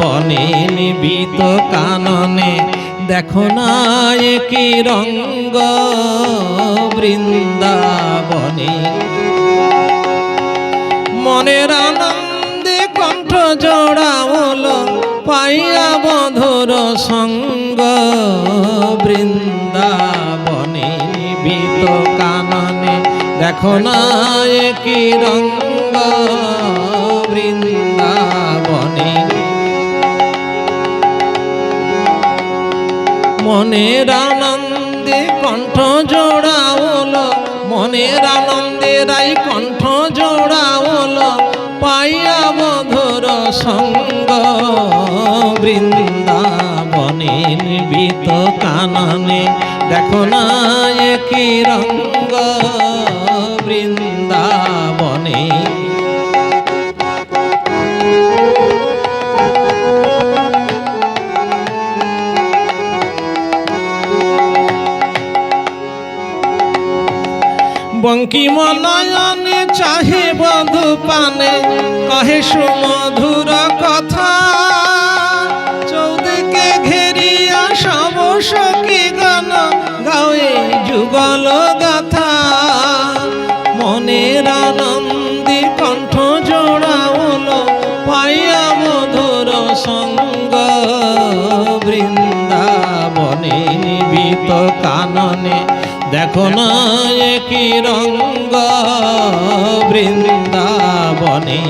বনে নিবিত কাননে, দেখো না কি রঙ্গ বৃন্দাবনে। মনের আনন্দে কণ্ঠ জোড়াওল, পাইয়া বধুর সঙ্গ বৃন্দাবনে নিবিত কাননে, দেখো না কি রঙ্গ মনের আনন্দে কণ্ঠ জোড়াওল, মনের আনন্দে রাই কণ্ঠ জোড়াওল, পাইয়া মধুর সঙ্গ বৃন্দাবনে নিবিত কাননে দেখো না কি রঙ্গ। বঙ্কিমনয়নে চাহে বধু পানে, কহে সুমধুর কথা, চৌদিকে ঘেরিয়া সব সখী গান, গাওয়ে যুগল গাথা। মনের আনন্দে কণ্ঠ জোড়াওল পাইয়া মধুর সঙ্গ, বৃন্দাবনে নিবিত কাননে। দেখো না কি রঙ্গ বৃন্দাবনে।